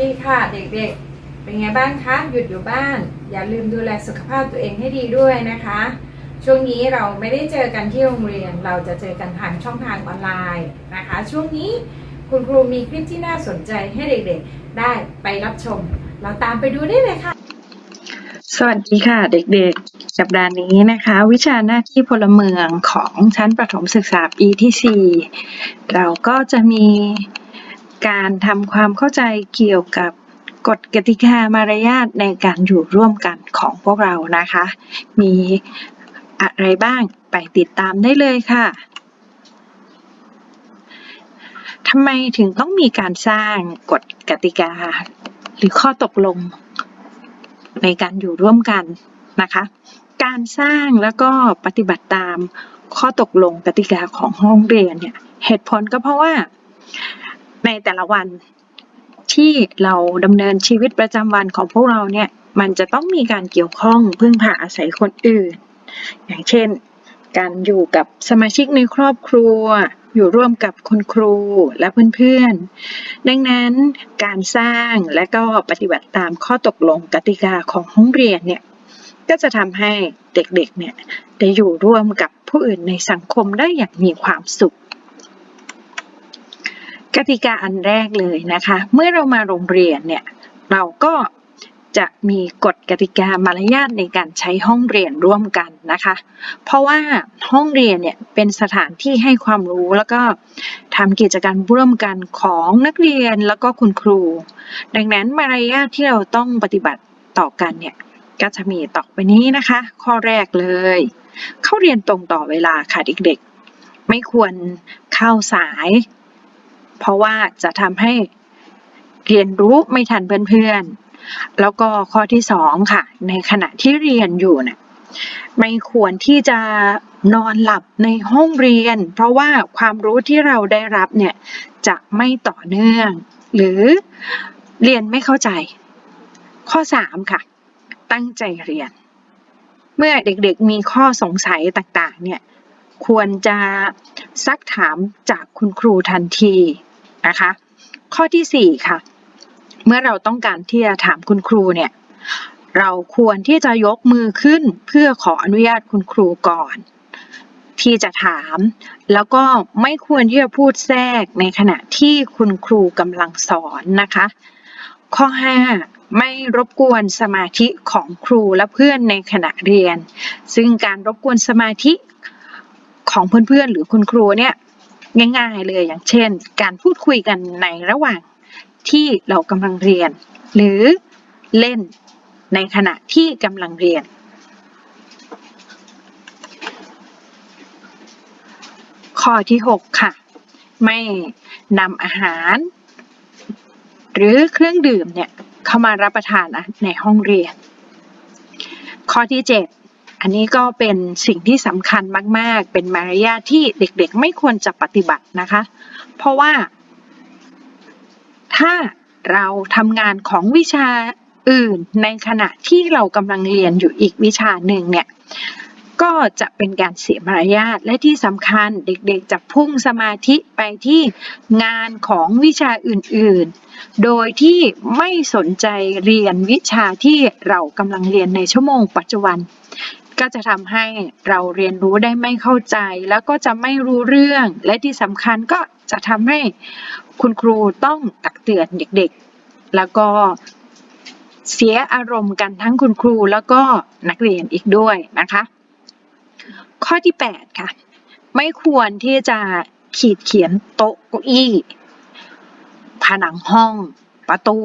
ดีค่ะ เด็กๆ เป็นไงบ้างคะหยุดอยู่บ้าน อย่าลืมดูแลสุขภาพตัวเองให้ดีด้วยนะคะ ช่วงนี้เราไม่ได้เจอกันที่โรงเรียน เราจะเจอกันทางช่องทางออนไลน์นะคะ ช่วงนี้คุณครูมีคลิปที่น่าสนใจให้เด็กๆ ได้ไปรับชม เราตามไปดูได้เลยค่ะ สวัสดีค่ะ เด็กๆ สัปดาห์นี้นะคะ วิชาหน้าที่พลเมืองของชั้นประถมศึกษาปีที่ 4 เราก็จะมี การทำความเข้าใจเกี่ยวกับกฎกติกามารยาทในการอยู่ร่วมกันของพวกเรานะคะ มีอะไรบ้างไปติดตามได้เลยค่ะทำไมถึงต้องมีการสร้างกฎกติกา หรือข้อตกลงในการอยู่ร่วมกันนะคะ การสร้างแล้วก็ปฏิบัติตามข้อตกลงกติกาของห้องเรียนเนี่ยเหตุผลก็เพราะว่า ในแต่ละวัน ที่เราดำเนินชีวิตประจำวันของพวกเราเนี่ย มันจะต้องมีการเกี่ยวข้องพึ่งพาอาศัยคนอื่น อย่างเช่น การอยู่กับสมาชิกในครอบครัว อยู่ร่วมกับคุณครูและเพื่อนๆ ดังนั้นการสร้างและก็ปฏิบัติตามข้อตกลงกติกาของห้องเรียนเนี่ยก็จะทำให้เด็กๆ เนี่ยได้อยู่ร่วมกับผู้อื่นในสังคมได้อย่างมีความสุข กติกาอันแรกเลยนะคะ เมื่อเรามาโรงเรียนเนี่ยเราก็จะมีกฎกติกามารยาทในการใช้ห้องเรียนร่วมกันนะคะ เพราะว่าห้องเรียนเนี่ยเป็นสถานที่ให้ความรู้แล้วก็ทำกิจกรรมร่วมกันของนักเรียนแล้วก็คุณครู ดังนั้นมารยาทที่เราต้องปฏิบัติต่อกันเนี่ยก็จะมีต่อไปนี้นะคะ ข้อแรกเลย เข้าเรียนตรงต่อเวลาค่ะเด็กๆ ไม่ควรเข้าสาย เพราะว่าจะทำให้เรียนรู้ไม่ทันเพื่อนๆ แล้วก็ข้อที่สองค่ะ ในขณะที่เรียนอยู่เนี่ยไม่ควรที่จะนอนหลับในห้องเรียน เพราะว่าความรู้ที่เราได้รับเนี่ยจะไม่ต่อเนื่อง หรือเรียนไม่เข้าใจ ข้อสามค่ะ ตั้งใจเรียน เมื่อเด็กๆมีข้อสงสัยต่างๆเนี่ยควรจะซักถามจากคุณครูทันที นะคะ ข้อที่สี่ค่ะ เมื่อเราต้องการที่จะถามคุณครูเนี่ยเราควรที่จะยกมือขึ้นเพื่อขออนุญาตคุณครูก่อน ที่จะถาม แล้วก็ไม่ควรที่จะพูดแทรกในขณะที่คุณครูกำลังสอนนะคะ ข้อ 5 ไม่รบกวนสมาธิของครูและเพื่อนในขณะเรียน ซึ่งการรบกวนสมาธิของเพื่อนๆหรือคุณครูเนี่ย ง่าย ๆ เลยอย่างเช่น การพูดคุยกันในระหว่างที่เรากำลังเรียน หรือเล่นในขณะที่กำลังเรียน ข้อที่ 6 ค่ะ ไม่นำอาหาร หรือเครื่องดื่มเนี่ยเข้ามารับประทานในห้องเรียน ข้อที่ 7 อันนี้ก็เป็นสิ่งที่สำคัญมาก ๆ เป็นมารยาทที่เด็กๆ ไม่ควรจะปฏิบัตินะคะ เพราะว่า ถ้าเราทำงานของวิชาอื่นในขณะที่เรากำลังเรียนอยู่อีกวิชาหนึ่งเนี่ยก็จะเป็นการเสียมารยาทและที่สำคัญเด็กๆจะพุ่งสมาธิไปที่งานของวิชาอื่นๆ โดยที่ไม่สนใจเรียนวิชาที่เรากำลังเรียนในชั่วโมงปัจจุบัน ก็จะทำให้เราเรียนรู้ได้ไม่เข้าใจ แล้วก็จะไม่รู้เรื่อง และที่สำคัญก็จะทำให้คุณครูต้องตักเตือนเด็กๆ แล้วก็เสียอารมณ์กันทั้งคุณครูแล้วก็นักเรียนอีกด้วยนะคะ ข้อที่ 8 ค่ะ ไม่ควรที่จะขีดเขียนโต๊ะเก้าอี้ ผนังห้อง ประตู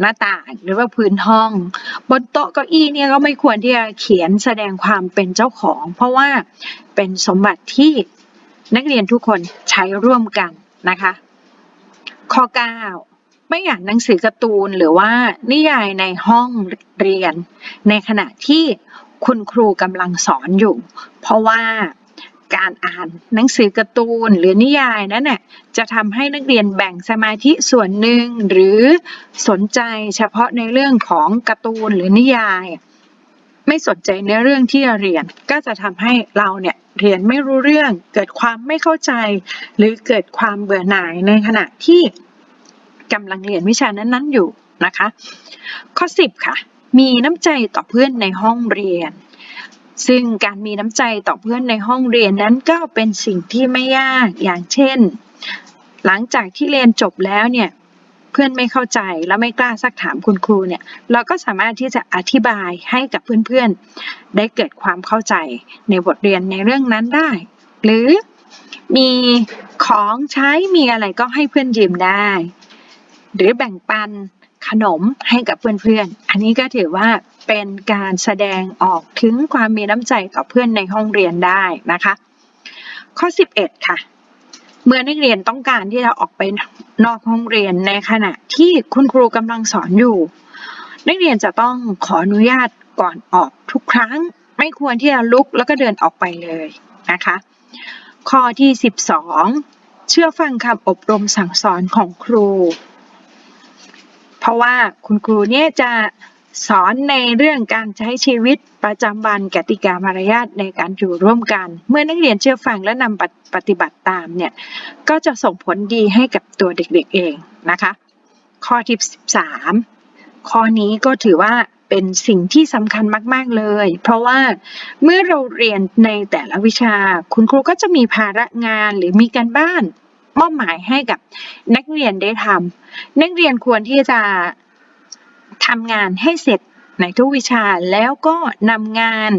หน้าต่างหรือว่าพื้นห้อง บนโต๊ะเก้าอี้เนี่ยก็ไม่ควรที่จะเขียนแสดงความเป็นเจ้าของ เพราะว่าเป็นสมบัติที่นักเรียนทุกคนใช้ร่วมกันนะคะ ข้อ 9 ไม่อ่านหนังสือการ์ตูนหรือว่านิยายในห้องเรียน ในขณะที่คุณครูกำลังสอนอยู่ เพราะว่า การอ่านหนังสือการ์ตูนหรือนิยายนั้นน่ะจะทำให้นักเรียนแบ่งสมาธิส่วนหนึ่งหรือสนใจเฉพาะในเรื่องของการ์ตูนหรือนิยาย ไม่สนใจในเรื่องที่เรียนก็จะทำให้เราเนี่ยเรียนไม่รู้เรื่องเกิดความไม่เข้าใจ หรือเกิดความเบื่อหน่ายในขณะที่กำลังเรียนวิชานั้นๆอยู่นะคะ ข้อ 10 ค่ะ มีน้ำใจต่อเพื่อนในห้องเรียน ซึ่งการมีน้ำใจต่อเพื่อนในห้องเรียนนั้นก็เป็นสิ่งที่ไม่ยากอย่างเช่น หลังจากที่เรียนจบแล้วเนี่ยเพื่อนไม่เข้าใจและไม่กล้าซักถามคุณครูเนี่ยเราก็สามารถที่จะอธิบายให้กับเพื่อนๆ ได้เกิดความเข้าใจในบทเรียนในเรื่องนั้นได้ หรือมีของใช้มีอะไรก็ให้เพื่อนยืมได้ หรือแบ่งปัน ขนมให้กับเพื่อนๆ อันนี้ก็ถือว่าเป็นการแสดงออกถึงความมีน้ำใจต่อเพื่อนในห้องเรียนได้นะคะ ข้อ 11 ค่ะ เมื่อนักเรียนต้องการที่จะออกไปนอกห้องเรียนในขณะที่คุณครูกำลังสอนอยู่ นักเรียนจะต้องขออนุญาตก่อนออกทุกครั้ง ไม่ควรที่จะลุกแล้วก็เดินออกไปเลยนะคะ ข้อที่ 12 เชื่อฟังคำอบรมสั่งสอนของครู เพราะว่าคุณครูเนี่ยจะสอนในเรื่องการใช้ชีวิตประจำวันกติกามารยาทในการอยู่ร่วมกัน เมื่อนักเรียนเชื่อฟังและนำปฏิปฏิบัติตามเนี่ยก็จะส่งผลดีให้กับตัวเด็กๆเองนะคะ ข้อที่13ข้อนี้ก็ถือว่าเป็นสิ่งที่สำคัญมาก ๆ เลย เพราะว่าเมื่อเราเรียนในแต่ละวิชา คุณครูก็จะมีภาระงานหรือมีการบ้าน มอบหมายให้กับนักเรียนได้ทำนักเรียนควรที่จะทำงานให้เสร็จในทุกวิชาแล้วก็นำงาน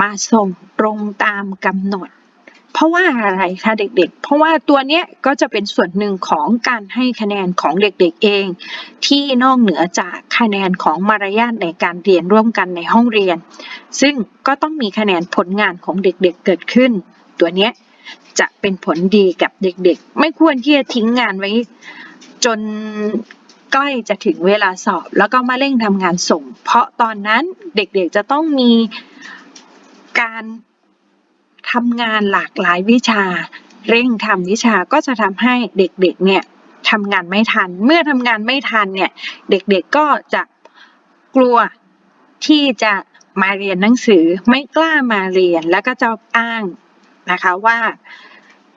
มาส่งตรงตามกำหนด เพราะว่าอะไรคะเด็กๆ เพราะว่าตัวเนี้ยก็จะเป็นส่วนหนึ่งของการให้คะแนนของเด็กๆเอง ที่นอกเหนือจากคะแนนของมารยาทในการเรียนร่วมกันในห้องเรียน ซึ่งก็ต้องมีคะแนนผลงานของเด็กๆเกิดขึ้น ตัวเนี้ย จะเป็นผลดีกับเด็กๆ ไม่ควรที่จะทิ้งงานไว้ จนใกล้จะถึงเวลาสอบ แล้วก็มาเร่งทำงานส่ง เพราะตอนนั้นเด็กๆจะต้องมีการทำงานหลากหลายวิชา เร่งทำวิชาก็จะทำให้เด็กๆเนี่ยทำงานไม่ทัน เมื่อทำงานไม่ทันเนี่ยเด็กๆก็จะกลัวที่จะมาเรียนหนังสือไม่กล้ามาเรียนแล้วก็จะอ้าง นะคะว่า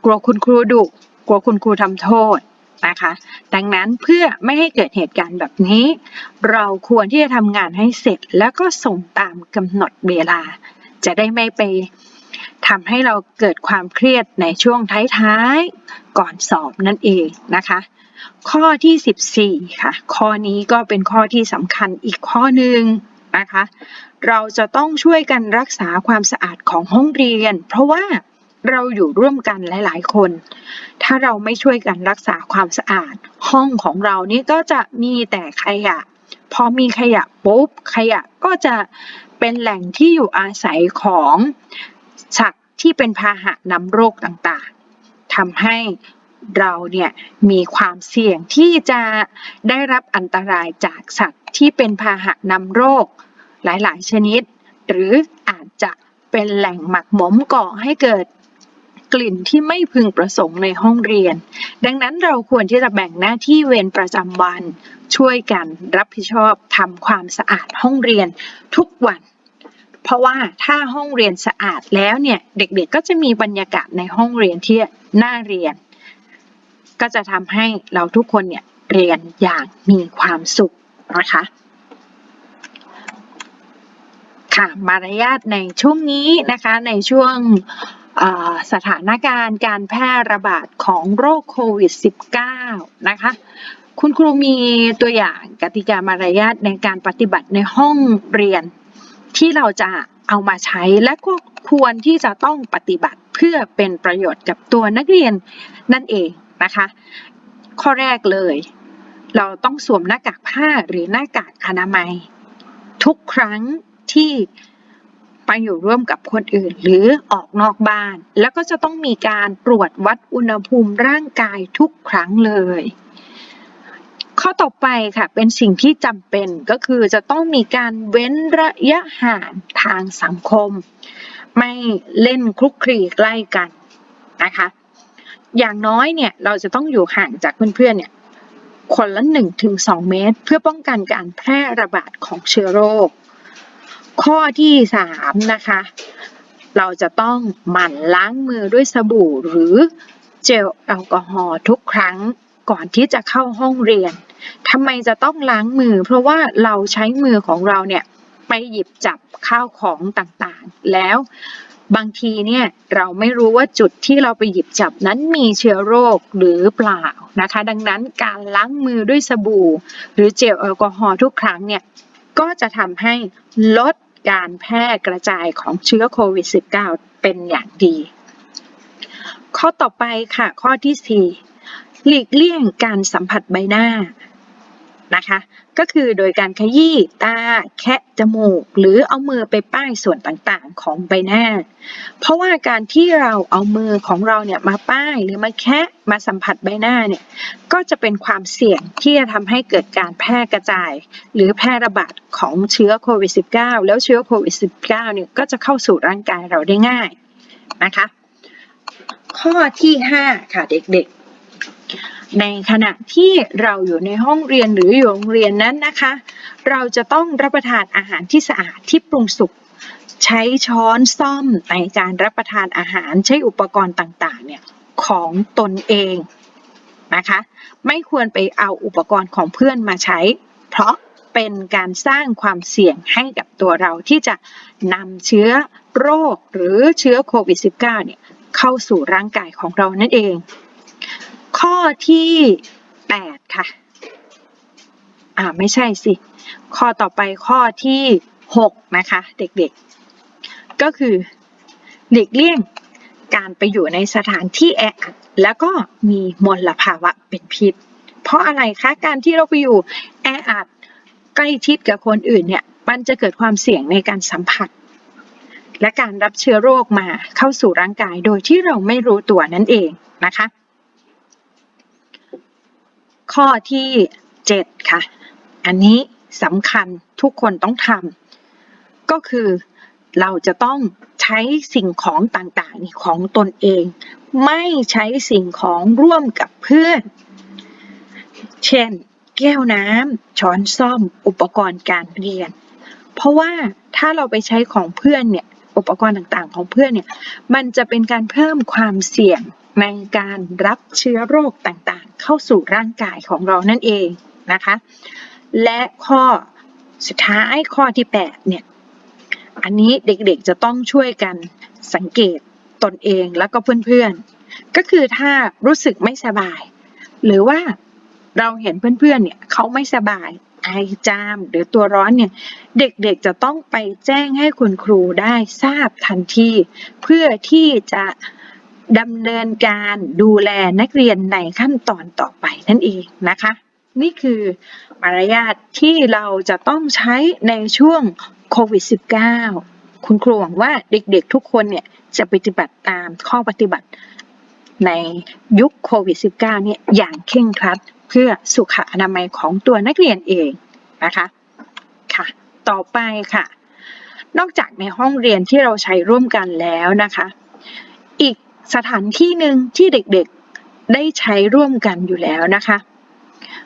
กลัวคุณครูดุกลัวคุณครูทำโทษนะคะ ดังนั้นเพื่อไม่ให้เกิดเหตุการณ์แบบนี้ เราควรที่จะทำงานให้เสร็จแล้วก็ส่งตามกำหนดเวลา จะได้ไม่ไปทำให้เราเกิดความเครียดในช่วงท้ายๆก่อนสอบนั่นเองนะคะ ข้อที่ 14 ค่ะ ข้อนี้ก็เป็นข้อที่สำคัญอีกข้อหนึ่งนะคะ เราจะต้องช่วยกันรักษาความสะอาดของห้องเรียน เพราะว่า เราอยู่ร่วมกันหลาย ๆ คน ถ้าเราไม่ช่วยกันรักษาความสะอาด ห้องของเรานี่ก็จะมีแต่ขยะ พอมีขยะปุ๊บขยะก็จะเป็นแหล่งที่อยู่อาศัยของสัตว์ที่เป็นพาหะนำโรคต่างๆทำให้เราเนี่ยมีความเสี่ยงที่จะได้รับอันตรายจากสัตว์ที่เป็นพาหะนำโรคหลายๆ ชนิด หรืออาจจะเป็นแหล่งหมักหมมก่อให้เกิด ลิ่นที่ไม่พึงประสงค์ในห้องเรียน ดังนั้นเราควรที่จะแบ่งหน้าที่เวรประจำวัน ช่วยกันรับผิดชอบทำความสะอาดห้องเรียนทุกวัน เพราะว่าถ้าห้องเรียนสะอาดแล้วเนี่ยเด็กๆก็จะมีบรรยากาศในห้องเรียนที่น่าเรียน ก็จะทำให้เราทุกคนเนี่ยเรียนอย่างมีความสุขนะคะค่ะมารยาทในช่วงนี้นะคะในช่วง สถานการณ์การแพร่ระบาดของโรคโควิด -19 นะคะ คุณครูมีตัวอย่างกติกามารยาทในการปฏิบัติในห้องเรียน ที่เราจะเอามาใช้และก็ควรที่จะต้องปฏิบัติเพื่อเป็นประโยชน์กับตัวนักเรียนนั่นเองนะคะ ข้อแรกเลย เราต้องสวมหน้ากากผ้าหรือหน้ากากอนามัย ทุกครั้งที่ ไปอยู่ร่วมกับคนอื่นหรือออกนอกบ้าน แล้วก็จะต้องมีการตรวจวัดอุณหภูมิร่างกายทุกครั้งเลย ข้อต่อไปค่ะเป็นสิ่งที่จำเป็นก็คือจะต้องมีการเว้นระยะห่างทางสังคม ไม่เล่นคลุกคลีใกล้กันนะคะอย่างน้อยเนี่ยเราจะต้องอยู่ห่างจากเพื่อนๆเนี่ยคนละ1-2 เมตร เพื่อป้องกันการแพร่ระบาดของเชื้อโรค ข้อที่สามนะคะ เราจะต้องหมั่นล้างมือด้วยสบู่หรือเจลแอลกอฮอล์ทุกครั้งก่อนที่จะเข้าห้องเรียนทำไมจะต้องล้างมือ เพราะว่าเราใช้มือของเราเนี่ยไปหยิบจับข้าวของต่างๆ แล้วบางทีเนี่ยเราไม่รู้ว่าจุดที่เราไปหยิบจับนั้นมีเชื้อโรคหรือเปล่านะคะ ดังนั้นการล้างมือด้วยสบู่ หรือเจลแอลกอฮอล์ทุกครั้งเนี่ยก็จะทำให้ลด การแพร่กระจายของเชื้อโควิด -19 เป็นอย่างดี ข้อต่อไปค่ะ ข้อที่ 4 หลีกเลี่ยงการสัมผัสใบหน้า นะคะ ก็คือโดยการขยี้ตาแคะจมูก หรือเอามือไปป้ายส่วนต่างๆ ของใบหน้า เพราะว่าการที่เราเอามือของเราเนี่ยมาป้ายหรือมาแคะมาสัมผัสใบหน้าเนี่ยก็จะเป็นความเสี่ยงที่จะทำให้เกิดการแพร่กระจาย หรือแพร่ระบาดของเชื้อโควิด -19 แล้วเชื้อโควิด -19 เนี่ยก็จะเข้าสู่ร่างกายเราได้ง่ายนะคะ ข้อที่ 5 ค่ะเด็กๆ ในขณะที่เราอยู่ในห้องเรียนหรืออยู่โรงเรียนนั้นนะคะ เราจะต้องรับประทานอาหารที่สะอาดที่ปรุงสุกใช้ช้อนซ่อมในการรับประทานอาหารใช้อุปกรณ์ต่างๆเนี่ยของตนเองนะคะ ไม่ควรไปเอาอุปกรณ์ของเพื่อนมาใช้ เพราะเป็นการสร้างความเสี่ยงให้กับตัวเราที่จะนำเชื้อโรคหรือเชื้อโควิด -19 เนี่ยเข้าสู่ร่างกายของเรานั่นเอง ข้อที่8ค่ะ อ่าไม่ใช่สิ ข้อต่อไปข้อที่6นะคะ เด็กๆ ก็คือหลีกเลี่ยงการไปอยู่ในสถานที่แออัดแล้วก็มีมลภาวะเป็นพิษ เพราะอะไรคะ การที่เราไปอยู่แออัดใกล้ชิดกับคนอื่นเนี่ย มันจะเกิดความเสี่ยงในการสัมผัส และการรับเชื้อโรคมาเข้าสู่ร่างกายโดยที่เราไม่รู้ตัวนั่นเองนะคะ ข้อที่ 7 ค่ะ อันนี้สำคัญทุกคนต้องทำก็คือเราจะต้องใช้สิ่งของต่างๆของตนเอง ไม่ใช้สิ่งของร่วมกับเพื่อน เช่น แก้วน้ำช้อนซ่อมอุปกรณ์การเรียน เพราะว่าถ้าเราไปใช้ของเพื่อนเนี่ยอุปกรณ์ต่างๆ ของเพื่อนเนี่ยมันจะเป็นการเพิ่มความเสี่ยง ในการรับเชื้อโรคต่างๆ เข้าสู่ร่างกายของเรานั่นเองนะคะ และข้อสุดท้ายข้อที่8เนี่ยอันนี้เด็กๆจะต้องช่วยกันสังเกตตนเองแล้วก็เพื่อนๆ ก็คือถ้ารู้สึกไม่สบาย หรือว่าเราเห็นเพื่อนๆ เนี่ยเขาไม่สบายไอจามหรือตัวร้อนเนี่ยเด็กๆจะต้องไปแจ้งให้คุณครูได้ทราบทันที เพื่อที่จะ ดำเนินการดูแลนักเรียนในขั้นตอนต่อไปนั่นเองนะคะ นี่คือมารยาทที่เราจะต้องใช้ในช่วงโควิด -19 คุณครูหวังว่าเด็กๆทุกคนเนี่ยจะปฏิบัติตามข้อปฏิบัติในยุคโควิด -19 เนี่ยอย่างเคร่งครัดเพื่อสุขอนามัยของตัวนักเรียนเองนะคะค่ะ ต่อไปค่ะ นอกจากในห้องเรียนที่เราใช้ร่วมกันแล้วนะคะ สถานที่หนึ่งที่เด็กๆได้ใช้ร่วมกันอยู่แล้วนะคะ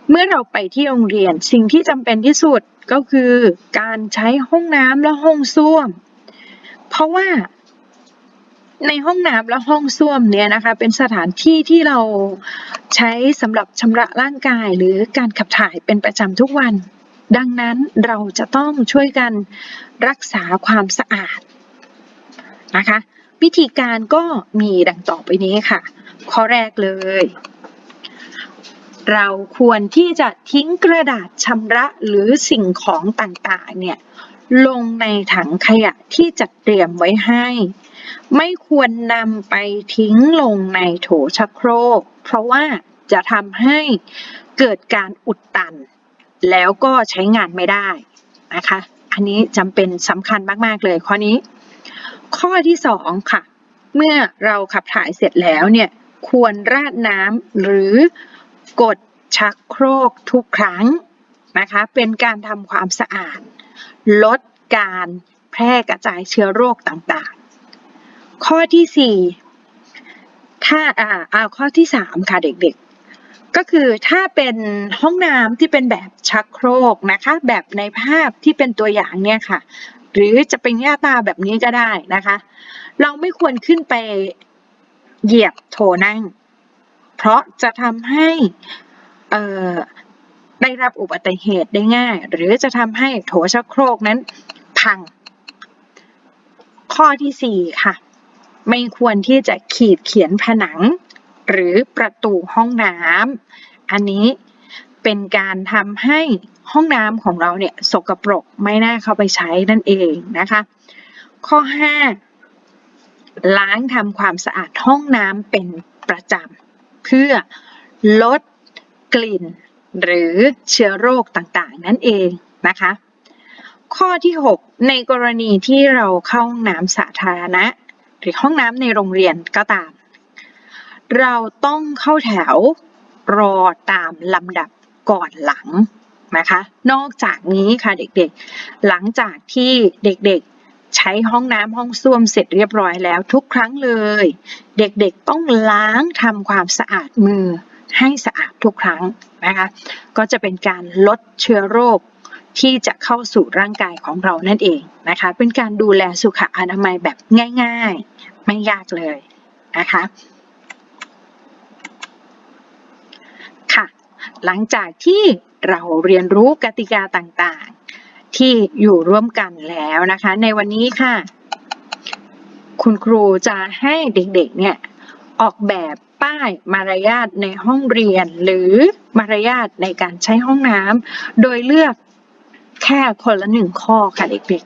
เมื่อเราไปที่โรงเรียนสิ่งที่จำเป็นที่สุดก็คือการใช้ห้องน้ำและห้องส้วม เพราะว่าในห้องน้ำและห้องส้วมเนี่ยนะคะ เป็นสถานที่ที่เราใช้สำหรับชำระร่างกายหรือการขับถ่ายเป็นประจำทุกวัน ดังนั้นเราจะต้องช่วยกันรักษาความสะอาดนะคะ วิธีการก็มีดังต่อไปนี้ค่ะ ข้อแรกเลย เราควรที่จะทิ้งกระดาษชำระหรือสิ่งของต่างๆ เนี่ยลงในถังขยะที่จัดเตรียมไว้ให้ ไม่ควรนำไปทิ้งลงในโถชักโครก เพราะว่าจะทำให้เกิดการอุดตัน แล้วก็ใช้งานไม่ได้นะคะ อันนี้จำเป็นสำคัญมาก ๆ เลยข้อนี้ ข้อที่สองค่ะ เมื่อเราขับถ่ายเสร็จแล้วเนี่ยควรราดน้ำหรือกดชักโครกทุกครั้งนะคะเป็นการทำความสะอาด ลดการแพร่กระจายเชื้อโรคต่างๆ ข้อที่สี่ถ้าอ่าเอาข้อที่สามค่ะเด็กๆ ก็คือถ้าเป็นห้องน้ำที่เป็นแบบชักโครกนะคะแบบในภาพที่เป็นตัวอย่างเนี่ยค่ะ หรือจะเป็นหน้าตาแบบนี้ก็ได้นะคะ เราไม่ควรขึ้นไปเหยียบโถนั่ง เพราะจะทำให้ได้รับอุบัติเหตุได้ง่าย หรือจะทำให้โถชักโครกนั้นพัง ข้อที่สี่ค่ะ ไม่ควรที่จะขีดเขียนผนัง หรือประตูห้องน้ำอันนี้เป็นการทำให้ ห้องน้ำของเราเนี่ยสกปรกไม่น่าเข้าไปใช้นั่นเองนะคะ ข้อ 5 ล้างทำความสะอาดห้องน้ำเป็นประจำเพื่อลดกลิ่นหรือเชื้อโรคต่างๆ นั่นเองนะคะ ข้อที่ 6 ในกรณีที่เราเข้าห้องน้ำสาธารณะ หรือห้องน้ำในโรงเรียนก็ตาม เราต้องเข้าแถวรอตามลำดับก่อนหลัง นะคะ นอกจากนี้ค่ะเด็กๆ หลังจากที่เด็กๆ ใช้ห้องน้ำห้องส้วมเสร็จเรียบร้อยแล้วทุกครั้งเลย เด็กๆต้องล้างทำความสะอาดมือให้สะอาดทุกครั้งนะคะ ก็จะเป็นการลดเชื้อโรคที่จะเข้าสู่ร่างกายของเรานั่นเองนะคะ เป็นการดูแลสุขอนามัยแบบง่าย ๆ ไม่ยากเลยนะคะ ค่ะ หลังจากที่เราเรียนรู้กติกาต่างๆ ที่อยู่ร่วมกันแล้วนะคะ ในวันนี้ค่ะ คุณครูจะให้เด็กๆเนี่ยออกแบบป้ายมารยาทในห้องเรียน หรือมารยาทในการใช้ห้องน้ำโดยเลือกแค่คนละหนึ่งข้อค่ะเด็ก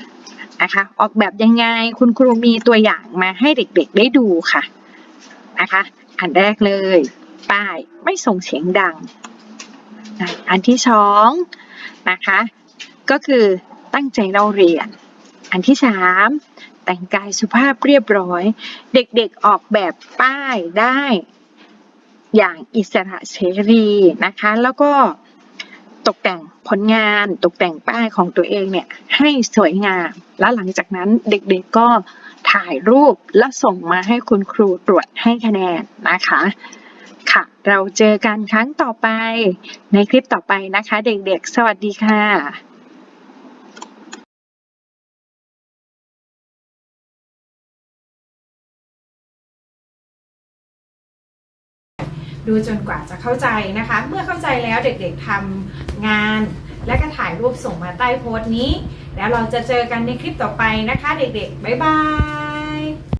ๆนะคะ ออกแบบยังไงคุณครูมีตัวอย่างมาให้เด็กๆได้ดูค่ะนะคะ อันแรกเลย ป้าย ไม่ส่งเสียงดัง อันที่สองนะคะ ก็คือตั้งใจเล่าเรียน อันที่สามแต่งกายสุภาพเรียบร้อย เด็กๆออกแบบป้ายได้อย่างอิสระเสรีนะคะ แล้วก็ตกแต่งผลงานตกแต่งป้ายของตัวเองเนี่ยให้สวยงาม แล้วหลังจากนั้นเด็กๆก็ถ่ายรูปและส่งมาให้คุณครูตรวจให้คะแนนนะคะ ค่ะ เราเจอกันครั้งต่อไป ในคลิปต่อไปนะคะ เด็กๆ สวัสดีค่ะดูจนกว่าจะเข้าใจนะคะ เมื่อเข้าใจแล้วเด็กๆทำงาน และก็ถ่ายรูปส่งมาใต้โพสต์นี้ แล้วเราจะเจอกันในคลิปต่อไปนะคะ เด็กๆ บ๊ายบาย